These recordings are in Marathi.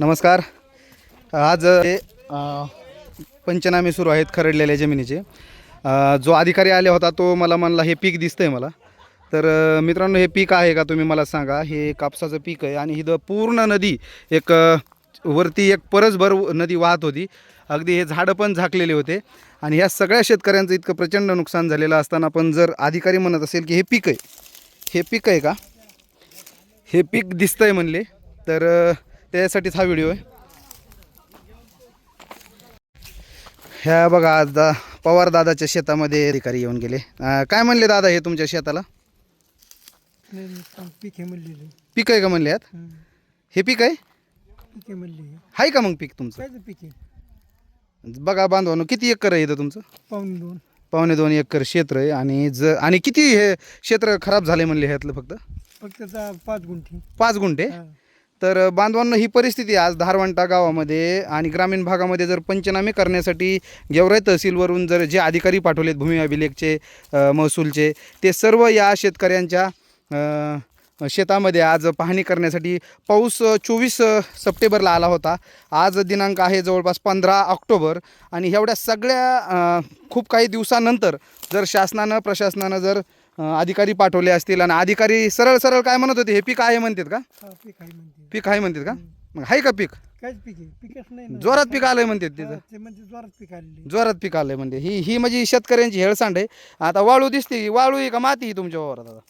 नमस्कार. आज हे, पंचनामे सुरू आहेत खरडलेल्या जमिनीचे. जो अधिकारी आले होता तो मला म्हणला हे पीक दिसतंय मला. तर मित्रांनो हे पीक आहे का तुम्ही मला सांगा. हे कापसाचं पीक आहे आणि ही पूर्ण नदी एक वरती एक परसभर नदी वाहत होती. अगदी हे झाडं पण झाकलेले होते. आणि ह्या सगळ्या शेतकऱ्यांचं इतकं प्रचंड नुकसान झालेलं असताना पण जर अधिकारी म्हणत असेल की हे पीक आहे हे पीक आहे का? हे पीक दिसतंय म्हणले. तर त्यासाठीच हा व्हिडिओ आहे. ह्या बघा आज दा पवार दादाच्या शेतामध्ये अधिकारी येऊन गेले. काय म्हणले दादा हे तुमच्या शेताला? पीक हे म्हणलेलं. पीक आहे का म्हणले यात हं. पीक आहे? पीक हे म्हणले आहे का मग पीक तुमचं? पीक आहे? बघा बांधवानो किती एकर आहे इथं तुमचं? पाऊन दोन. पावणे दोन एकर क्षेत्र आहे आणि ज आणि किती हे क्षेत्र खराब झाले म्हणले ह्यातलं फक्त? फक्त आता पाच गुंठी. पाच गुंठे? हा. तर बांधवांना ही परिस्थिती आज धारवंटा गावामध्ये आणि ग्रामीण भागामध्ये जर पंचनामे करण्यासाठी गेवराई तहसीलवरून जर जे अधिकारी पाठवलेत भूमी अभिलेखचे महसूलचे ते सर्व या शेतकऱ्यांच्या शेतामध्ये आज पाहणी करण्यासाठी पाऊस चोवीस सप्टेंबरला आला होता. आज दिनांक आहे जवळपास पंधरा ऑक्टोबर आणि एवढ्या सगळ्या खूप काही दिवसानंतर जर शासनानं प्रशासनानं जर अधिकारी पाठवले असतील आणि अधिकारी सरळ सरळ काय म्हणत होते हे पीक आहे म्हणतात का? हा पीक आहे म्हणते. पीक आहे म्हणतात का? मग आहे का पीक? पीक आहे. पिकच नाही ना. जोरात पीक आलंय म्हणतात हा, तिथं ते म्हणजे जोरात पीक आलेले जोरात पीक आलंय म्हणजे ही ही म्हणजे शेतकऱ्यांची हेळसांड आहे. आता वाळू दिसते. वाळू आहे का माती आहे तुमच्या वावरात आता?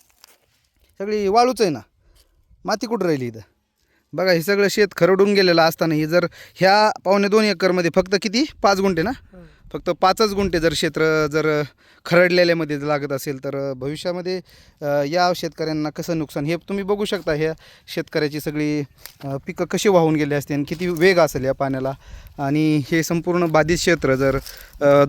सगळी वाळूच आहे ना. माती कुठं राहिली इथं? बघा हे सगळं शेत खरडून गेलेलं असताना ही जर ह्या पावणे दोन एकरमध्ये फक्त किती? पाच गुंठे ना? हो. फक्त पाचच गुंठे जर क्षेत्र जर खरडलेल्यामध्ये लागत असेल तर भविष्यामध्ये या शेतकऱ्यांना कसं नुकसान हे तुम्ही बघू शकता ह्या शेतकऱ्याची सगळी पिकं कशी वाहून गेली असते आणि किती वेग असेल या पाण्याला. आणि हे संपूर्ण बाधित क्षेत्र जर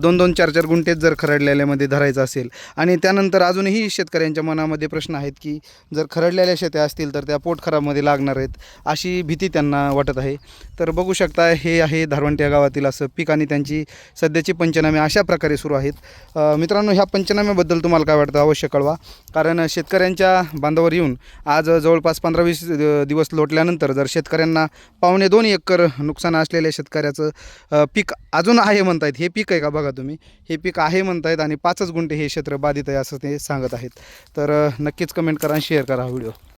दोन दोन चार चार गुंठेत जर खरडलेल्यामध्ये धरायचं असेल आणि त्यानंतर अजूनही शेतकऱ्यांच्या मनामध्ये प्रश्न आहेत की जर खरडलेल्या शेत्या असतील तर त्या पोट खराबमध्ये लागणार आहेत अशी भीती त्यांना वाटत आहे. तर बघू शकता हे आहे धारवंट या गावातील असं पीक आणि त्यांची सध्याची पंचनामे अशा प्रकारे सुरू आहेत. मित्रांनो ह्या पंचनाम्याबद्दल तुम्हाला काय वाटतं अवश्य कळवा. कारण शेतकऱ्यांच्या बांधावर येऊन आज जवळपास पंधरा वीस दिवस लोटल्यानंतर जर शेतकऱ्यांना पावणे दोन एकर नुकसान असलेल्या शेतकऱ्याचं पीक अजून आहे म्हणतायत हे पीक आहे का बघा तुम्ही? हे पीक आहे म्हणतायत आणि पाचच गुंठे हे क्षेत्र बाधित आहे असं ते सांगत आहेत. तर नक्कीच कमेंट करा आणि शेअर करा हा व्हिडिओ.